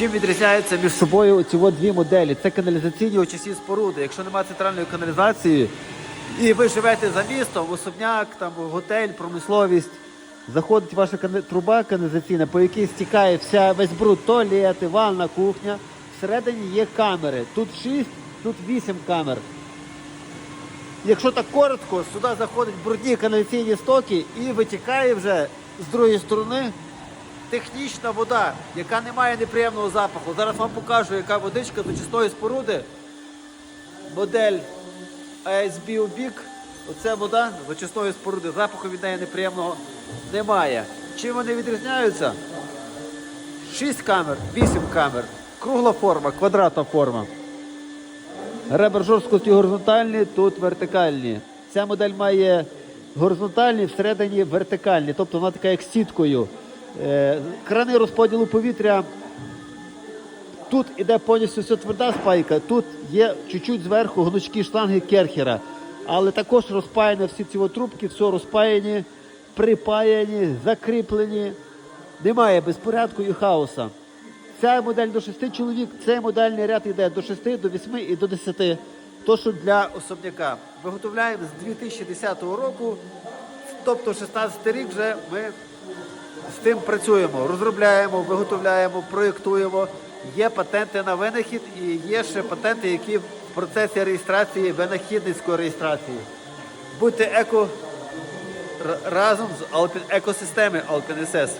Чим відрізняються між собою ці дві моделі? Це каналізаційні очисні споруди. Якщо немає центральної каналізації, і ви живете за містом, особняк, там готель, промисловість, заходить ваша труба каналізаційна, по якій стікає вся весь бруд, туалети, ванна, кухня. Всередині є камери. Тут 6, тут 8 камер. Якщо так коротко, сюди заходять брудні каналізаційні стоки і витікає вже з другої сторони технічна вода, яка не має неприємного запаху. Зараз вам покажу, яка водичка до чистої споруди. Модель ASB Ubik. Оце вода з очисної споруди. Запаху від неї неприємного немає. Чим вони відрізняються? 6 камер, 8 камер, кругла форма, квадратна форма. Ребер жорсткості горизонтальні, тут вертикальні. Ця модель має горизонтальні, всередині вертикальні, тобто вона така як сіткою. Е, Крани розподілу повітря. Тут іде повністю все тверда спайка, тут є чуть-чуть зверху гнучкі шланги керхера. Але також розпаяні всі ці трубки, все розпаяні, припаяні, закріплені. Немає безпорядку і хаоса. Ця модель до 6 чоловік, цей модельний ряд йде до 6, до 8 і до 10. То, що для особняка. Виготовляємо з 2010 року, тобто 16 рік вже ми з тим працюємо, розробляємо, виготовляємо, проєктуємо. Є патенти на винахід і є ще патенти, які в процесі реєстрації винахідницької реєстрації. Будьте еко разом з екосистеми Alpin SS.